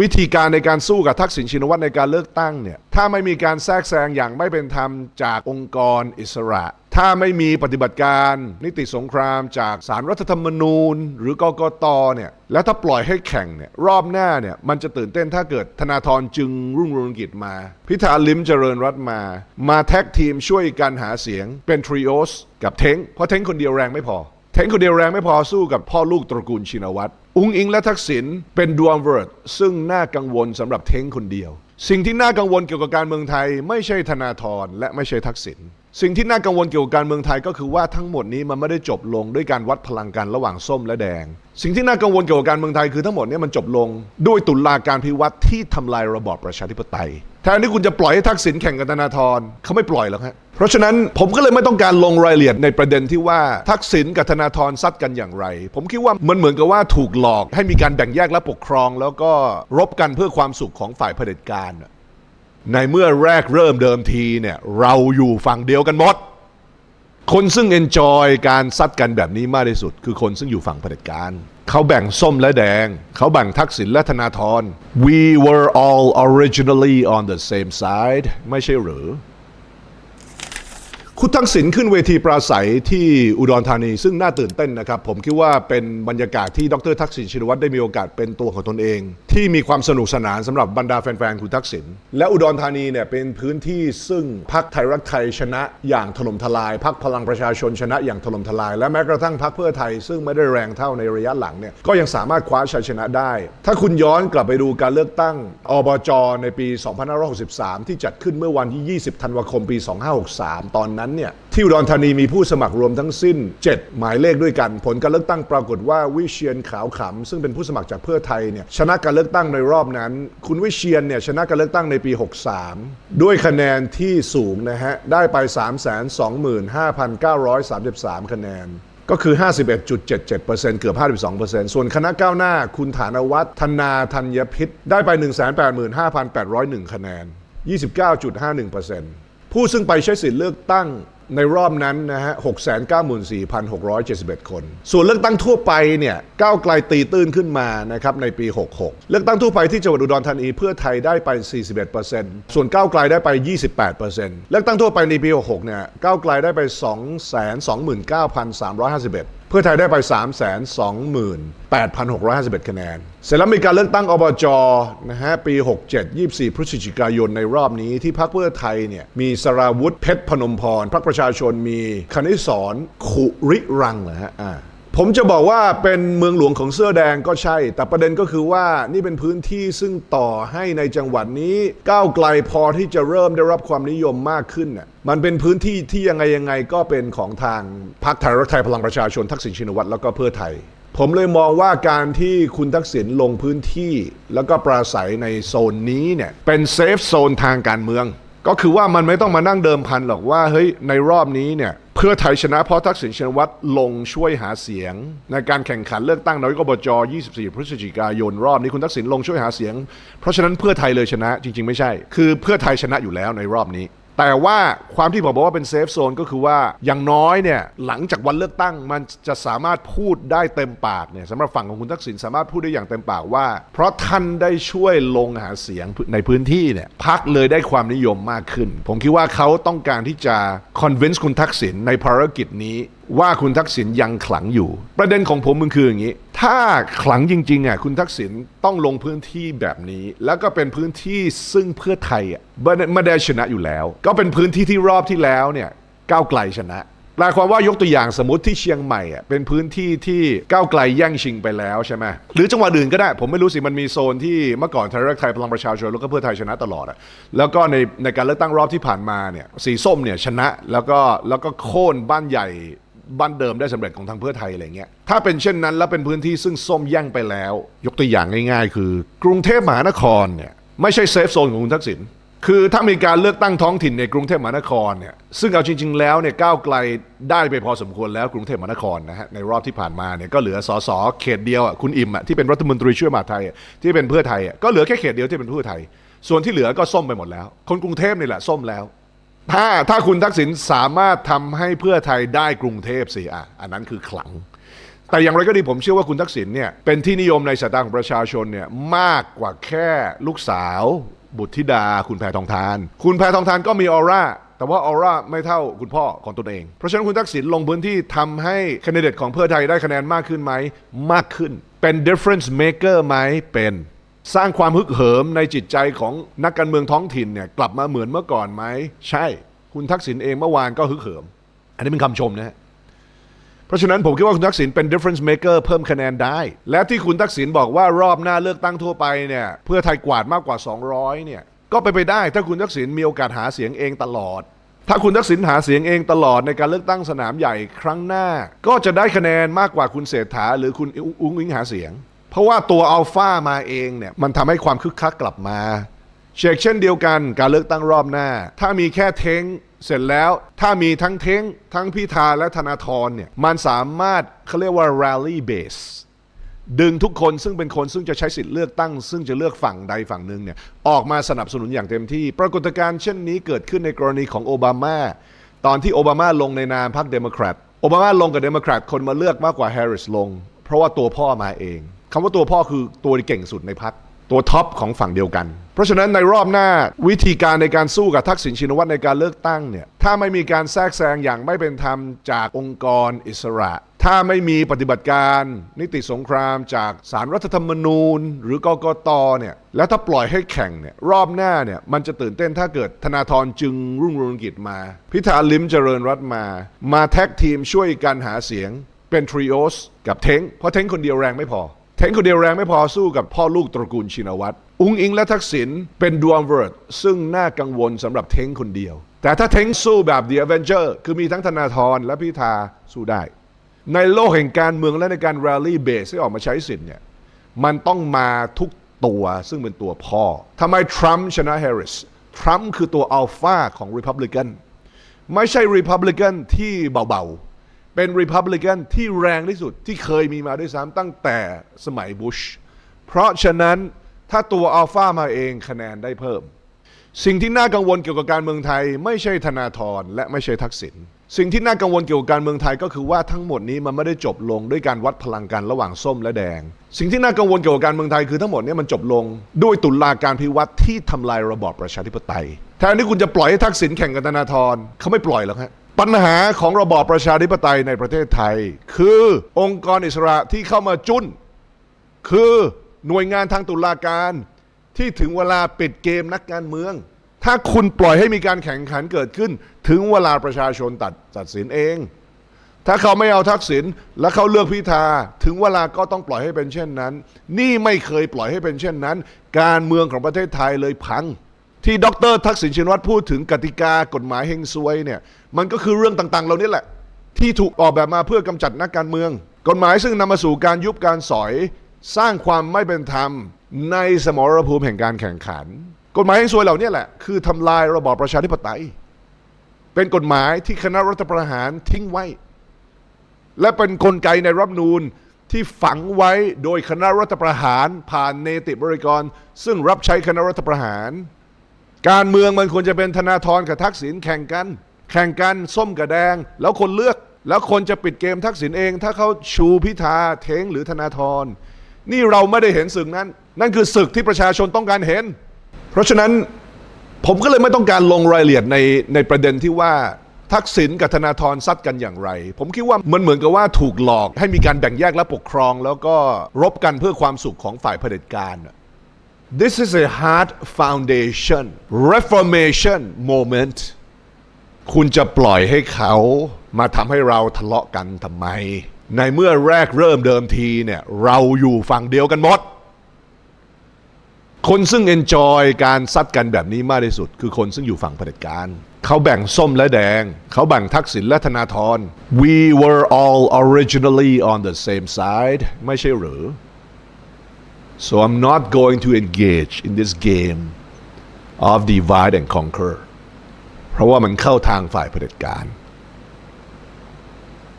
วิธีการในการสู้กับทักษิณชินวัตรในการเลือกตั้งเนี่ยถ้าไม่มีการแทรกแซงอย่างไม่เป็นธรรมจากองค์กรอิสระ ถ้าไม่มีปฏิบัติการนิติสงครามจากสารรัฐธรรมนูญ หรือกกตเนี่ยแล้วถ้าปล่อยให้แข่งเนี่ยรอบหน้าเนี่ยมันจะตื่นเต้นถ้าเกิดธนาธรจึงรุ่งเรืองกิจมา พิธาลิมเจริญรัตมา มาแท็กทีมช่วยกันหาเสียงเป็นทริโอสกับเท้งเพราะเท้งคนเดียวแรงไม่พอ เทงคนเดียวแรงไม่พอสู้กับพ่อลูกตระกูลชินวัตร อุงอิงและทักษิณเป็นดวงเวิร์ดซึ่งน่ากังวลสำหรับเท้งคนเดียว สิ่งที่น่ากังวลเกี่ยวกับการเมืองไทย ไม่ใช่ธนาธรและไม่ใช่ทักษิณสิ่งที่น่ากังวลเกี่ยวกับการเมืองไทยก็คือว่าทั้งหมดนี้มันไม่ได้จบลงด้วยการวัดพลังกันระหว่างส้มและแดง สิ่งที่น่ากังวลเกี่ยวกับการเมืองไทยคือทั้งหมดนี้มันจบลง ด้วยตุลาการพิวัตรที่ทำลายระบอบประชาธิปไตย แทนที่คุณจะปล่อยให้ทักษิณแข่งกับธนาธรเขาไม่ปล่อยหรอกฮะเพราะฉะนั้นผมก็เลยไม่ต้องการลงรายละเอียดในประเด็นที่ว่าทักษิณกับธนาธรซัดกันอย่างไร ผมคิดว่ามันเหมือนกับว่าถูกหลอกให้มีการแบ่งแยกและปกครอง แล้วก็รบกันเพื่อความสุขของฝ่ายเผด็จการในเมื่อแรกเริ่มเดิมทีเนี่ยเราอยู่ฝั่งเดียวกันหมด คนซึ่งเอนจอยการซัดกันแบบนี้มากที่สุด คือคนซึ่งอยู่ฝั่งเผด็จการ เขาแบ่งส้มและแดง เขาแบ่งทักษิณและธนาธร we were all originally on the same side ไม่ใช่หรือ คุณทักษิณขึ้นเวทีปราศัยที่อุดรธานี ซึ่งน่าตื่นเต้นนะครับ ผมคิดว่าเป็นบรรยากาศที่ดรทักษิณชินวัตรได้มีโอกาสเป็นตัวของตนเอง ที่มีความสนุกสนานสำหรับบรรดาแฟนๆคุณทักษิณและอุดรธานีเนี่ยเป็นพื้นที่ซึ่งพรรคไทยรักไทยชนะอย่างถล่มทลายพรรคพลังประชาชนชนะอย่างถล่มทลาย และแม้กระทั่งพรรคเพื่อไทย ซึ่งไม่ได้แรงเท่าในระยะหลังเนี่ยก็ยังสามารถคว้าชัยชนะได้ ถ้าคุณย้อนกลับไปดูการเลือกตั้งอบจในปี 2563 ที่จัดขึ้นเมื่อวันที่ 20 ธันวาคม ปี 2563 ตอนนั้นเนี่ยที่อุดรธานีมีผู้สมัครรวมทั้งสิ้น 7 หมายเลขด้วยกัน ผลการเลือกตั้งปรากฏว่าวิเชียนขาวขำซึ่งเป็นผู้สมัครจากเพื่อไทยเนี่ยชนะการเลือกตั้งในรอบนั้น คุณวิเชียนเนี่ยชนะการเลือกตั้งในปี 63 ด้วยคะแนนที่สูงนะฮะได้ไป 325,933 คะแนนก็คือ 51.77%เกือบ 52%ส่วนคณะก้าวหน้า คุณฐานวัฒน์ธนาธัญพิษ ได้ไป 185,801 คะแนน 29.51% ผู้ซึ่งไปใช้สิทธิ์เลือกตั้งในรอบนั้นนะฮะ 694,671 คน ส่วนเลือกตั้งทั่วไปเนี่ยก้าวไกลตีตื้นขึ้นมานะครับในปี 66 เลือกตั้งทั่วไปที่จังหวัดอุดรธานีเพื่อไทยได้ไป 41%ส่วนก้าวไกลได้ไป 28%เลือกตั้งทั่วไปในปี 66 เนี่ยก้าวไกลได้ไป 229,351 พื่อไทยได้ไป 328,651 คะแนน เสร็จแล้วมีการเลือกตั้งอบจนะฮะปี 67 24 พฤศจิกายนในรอบนี้ที่พรรคเพื่อไทยเนี่ยมีสราวุธเพชรพนมพรพรรคประชาชนมีคณิสรขุริรังเหรอฮะอ่า ผมจะบอกว่าเป็นเมืองหลวงของเสื้อแดงก็ใช่ แต่ประเด็นก็คือว่านี่เป็นพื้นที่ซึ่งต่อให้ในจังหวัดนี้ก้าวไกลพอที่จะเริ่มได้รับความนิยมมากขึ้นน่ะมันเป็นพื้นที่ที่ยังไงยังไงก็เป็นของทางพรรคไทยรักไทยพลังประชาชนทักษิณชินวัตรแล้วก็เพื่อไทย ผมเลยมองว่าการที่คุณทักษิณลงพื้นที่ แล้วก็ปราศัยในโซนนี้เนี่ยเป็นเซฟโซนทางการเมือง ก็คือว่ามันไม่ต้องมานั่งเดิมพันหรอกว่าเฮ้ยในรอบนี้เนี่ย เพื่อไทยชนะเพราะทักษิณชินวัตรลงช่วยหาเสียง ในการแข่งขันเลือกตั้งนายกอบจ 24 พฤศจิกายนรอบนี้คุณทักษิณลงช่วยหาเสียง เพราะฉะนั้นเพื่อไทยเลยชนะจริง ๆ ไม่ใช่ คือเพื่อไทยชนะอยู่แล้วในรอบนี้ แต่ว่าความที่ผมบอกว่าเป็นเซฟโซนก็คือว่าอย่างน้อยเนี่ยหลังจากวันเลือกตั้งมันจะสามารถพูดได้เต็มปากเนี่ยสำหรับฝั่งของคุณทักษิณสามารถพูดได้อย่างเต็มปากว่า เพราะท่านได้ช่วยลงหาเสียงในพื้นที่เนี่ยพักเลยได้ความนิยมมากขึ้น ผมคิดว่าเขาต้องการที่จะ convince คุณทักษิณในภารกิจนี้ว่าคุณทักษิณยังขลังอยู่ ประเด็นของผมมันคืออย่างนี้ ถ้าขลังจริงๆอะคุณทักษิณต้องลงพื้นที่แบบนี้ แล้วก็เป็นพื้นที่ซึ่งเพื่อไทยอะไม่ได้ชนะอยู่แล้ว ก็เป็นพื้นที่ที่รอบที่แล้วเนี่ยก้าวไกลชนะแปลความว่ายกตัวอย่างสมมติที่เชียงใหม่อะเป็นพื้นที่ที่ก้าวไกลแย่งชิงไปแล้วใช่ไหมหรือจังหวัดอื่นก็ได้ ผมไม่รู้สิมันมีโซนที่เมื่อก่อนไทยรักไทยพลังประชาชนแล้วก็เพื่อไทยชนะตลอดอะแล้วก็ในในการเลือกตั้งรอบที่ผ่านมาเนี่ยสีส้มเนี่ยชนะแล้วก็แล้วก็โค่นบ้านใหญ่ บ้านเดิมได้สำเร็จของทางเพื่อไทยอะไรเงี้ยถ้าเป็นเช่นนั้นแล้วเป็นพื้นที่ซึ่งส้มแย่งไปแล้ว ยกตัวอย่างง่าย ๆ คือ กรุงเทพมหานครเนี่ยไม่ใช่เซฟโซนของคุณทักษิณคือถ้ามีการเลือกตั้งท้องถิ่นในกรุงเทพมหานครเนี่ยซึ่งเอาจริง ๆ แล้วเนี่ยก้าวไกลได้ไปพอสมควรแล้วกรุงเทพมหานครนะฮะในรอบที่ผ่านมาเนี่ยก็เหลือสสเขตเดียวอะคุณอิ่มอะที่เป็นรัฐมนตรีช่วยมหาไทยที่เป็นเพื่อไทยอะก็เหลือแค่เขตเดียวที่เป็นเพื่อไทย ส่วนที่เหลือก็ส้มไปหมดแล้ว คนกรุงเทพนี่แหละส้มแล้ว ถ้าถ้าคุณทักษิณสามารถทำให้เพื่อไทยได้กรุงเทพสิอะอันนั้นคือขลัง แต่อย่างไรก็ดีผมเชื่อว่าคุณทักษิณเนี่ยเป็นที่นิยมในสายตาของประชาชนเนี่ยมากกว่าแค่ลูกสาว บุตรธิดา คุณแพทองทาน คุณแพทองทานก็มีออร่าแต่ว่าออร่าไม่เท่าคุณพ่อของตนเอง เพราะฉะนั้นคุณทักษิณลงพื้นที่ทำให้แคนดิเดของเพื่อไทยได้คะแนนมากขึ้นไหมมากขึ้น เป็น difference maker ไหมเป็น สร้างความฮึกเหิมในจิตใจของนักการเมืองท้องถิ่นเนี่ยกลับมาเหมือนเมื่อก่อนไหมใช่ คุณทักษิณเองเมื่อวานก็ฮึกเหิม อันนี้เป็นคำชมนะฮะเพราะฉะนั้นผมคิดว่าคุณทักษิณเป็น difference maker เพิ่มคะแนนได้ และที่คุณทักษิณบอกว่ารอบหน้าเลือกตั้งทั่วไปเนี่ยเพื่อไทยกวาดมากกว่า 200เนี่ยก็ไปไปได้ถ้าคุณทักษิณมีโอกาสหาเสียงเองตลอด ถ้าคุณทักษิณหาเสียงเองตลอดในการเลือกตั้งสนามใหญ่ครั้งหน้า ก็จะได้คะแนนมากกว่าคุณเศรษฐาหรือคุณอุ้งอิงหาเสียง เพราะว่าตัวอัลฟามาเองเนี่ยมันทำให้ความคึกคักกลับมาเชกเช่นเดียวกันการเลือกตั้งรอบหน้า ถ้ามีแค่เท้งเสร็จแล้วถ้ามีทั้งเท้งทั้งพิธาและธนาธรเนี่ยมันสามารถเขาเรียกว่า rally base ดึงทุกคนซึ่งเป็นคนซึ่งจะใช้สิทธิ์เลือกตั้ง ซึ่งจะเลือกฝั่งใดฝั่งหนึ่งเนี่ยออกมาสนับสนุนอย่างเต็มที่ ปรากฏการณ์เช่นนี้เกิดขึ้นในกรณีของโอบามาตอนที่โอบามาลงในนามพรรคเดโมแครตโอบามาลงกับเดโมแครตคนมาเลือกมากกว่าแฮร์ริสลง เพราะว่าตัวพ่อมาเอง คำว่าตัวพ่อคือตัวที่เก่งสุดในพรรคตัวท็อปของฝั่งเดียวกัน เพราะฉะนั้นในรอบหน้าวิธีการในการสู้กับทักษิณชินวัตรในการเลือกตั้งเนี่ยถ้าไม่มีการแทรกแซงอย่างไม่เป็นธรรมจากองค์กรอิสระ ถ้าไม่มีปฏิบัติการ นิติสงครามจากสารรัฐธรรมนูญ หรือกกตเนี่ยแล้วถ้าปล่อยให้แข่งเนี่ยรอบหน้าเนี่ยมันจะตื่นเต้นถ้าเกิดธนาธรจึงรุ่งเรืองกิจมา พิธาลิมเจริญรัตมา มาแท็กทีมช่วยกันหาเสียงเป็นทริโอสกับเทงเพราะเทงคนเดียวแรงไม่พอ เทงคนเดียวแรงไม่พอสู้กับพ่อลูกตระกูลชินวัตรอุงอิงและทักษิณเป็นดวงเวิร์ดซึ่งน่ากังวลสำหรับเทงคนเดียว แต่ถ้าเทงสู้แบบ The Avenger คือมีทั้งธนาธรและพิธาสู้ได้ ในโลกแห่งการเมืองและในการ rally base ที่ออกมาใช้สิทธิ์เนี่ยมันต้องมาทุกตัวซึ่งเป็นตัวพ่อทำไมทรัมป์ชนะแฮร์ริสทรัมป์คือตัวอัลฟาของ Republican ไม่ใช่ Republican ที่เบาๆ เป็น Republican ที่แรงที่สุดที่เคยมีมาด้วยซ้ำตั้งแต่สมัยบุช เพราะฉะนั้นถ้าตัวอัลฟามาเองคะแนนได้เพิ่ม สิ่งที่น่ากังวลเกี่ยวกับการเมืองไทย ไม่ใช่ธนาธรและไม่ใช่ทักษิณสิ่งที่น่ากังวลเกี่ยวกับการเมืองไทยก็คือว่าทั้งหมดนี้มันไม่ได้จบลงด้วยการวัดพลังกันระหว่างส้มและแดง สิ่งที่น่ากังวลเกี่ยวกับการเมืองไทยคือทั้งหมดนี้มันจบลงด้วยตุลาการพิวัตรที่ทำลายระบอบประชาธิปไตยแทนที่คุณจะปล่อยให้ทักษิณแข่งกับธนาธรเขาไม่ปล่อยหรอกฮะ ปัญหาของระบอบประชาธิปไตยในประเทศไทย คือองค์กรอิสระที่เข้ามาจุนคือหน่วยงานทางตุลาการ ที่ถึงเวลาปิดเกมนักการเมือง ถ้าคุณปล่อยให้มีการแข่งขันเกิดขึ้น ถึงเวลาประชาชนตัดตัดสินเอง ถ้าเขาไม่เอาทักษิณและเขาเลือกพิธาถึงเวลาก็ต้องปล่อยให้เป็นเช่นนั้น นี่ไม่เคยปล่อยให้เป็นเช่นนั้น การเมืองของประเทศไทยเลยพัง ที่ดรทักษิณชินวัตรพูดถึงกติกากฎหมายเฮงซวยเนี่ยมันก็คือเรื่องต่างๆเหล่านี้แหละ ที่ถูกออกแบบมาเพื่อกำจัดนักการเมือง กฎหมายซึ่งนำมาสู่การยุบการสอย สร้างความไม่เป็นธรรมในสมรภูมิแห่งการแข่งขัน กฎหมายเฮงซวยเหล่านี้แหละ คือทำลายระบอบประชาธิปไตย เป็นกฎหมายที่คณะรัฐประหารทิ้งไว้ และเป็นนกลไกในรัฐนูญที่ฝังไว้โดยคณะรัฐประหารผ่านเนติบริกร ซึ่งรับใช้คณะรัฐประหาร การเมืองมันควรจะเป็นธนาธรกับทักษิณแข่งกัน แข่งกันส้มกับแดง แล้วคนเลือก แล้วคนจะปิดเกมทักษิณเอง ถ้าเขาชูพิธาเทงหรือธนาธรนี่เราไม่ได้เห็นศึกนั้น นั่นคือศึกที่ประชาชนต้องการเห็น เพราะฉะนั้นผมก็เลยไม่ต้องการลงรายละเอียดในในประเด็นที่ว่าทักษิณกับธนาธรซัดกันอย่างไร ผมคิดว่ามันเหมือนกับว่าถูกหลอกให้มีการแบ่งแยกและปกครอง แล้วก็รบกันเพื่อความสุขของฝ่ายเผด็จการ This is a hard foundation reformation moment คุณจะปล่อยให้เขามาทำให้เราทะเลาะกันทำไม ในเมื่อแรกเริ่มเดิมทีเนี่ย เราอยู่ฝั่งเดียวกันหมด คนซึ่ง enjoy การซัดกันแบบนี้มากที่สุด คือคนซึ่งอยู่ฝั่งเผด็จการเขาแบ่งส้มและแดง เขาแบ่งทักษิณและธนาธร We were all originally on the same side ไม่ใช่หรือ So I'm not going to engage in this game of divide and conquer เพราะว่ามันเข้าทางฝ่ายเผด็จการ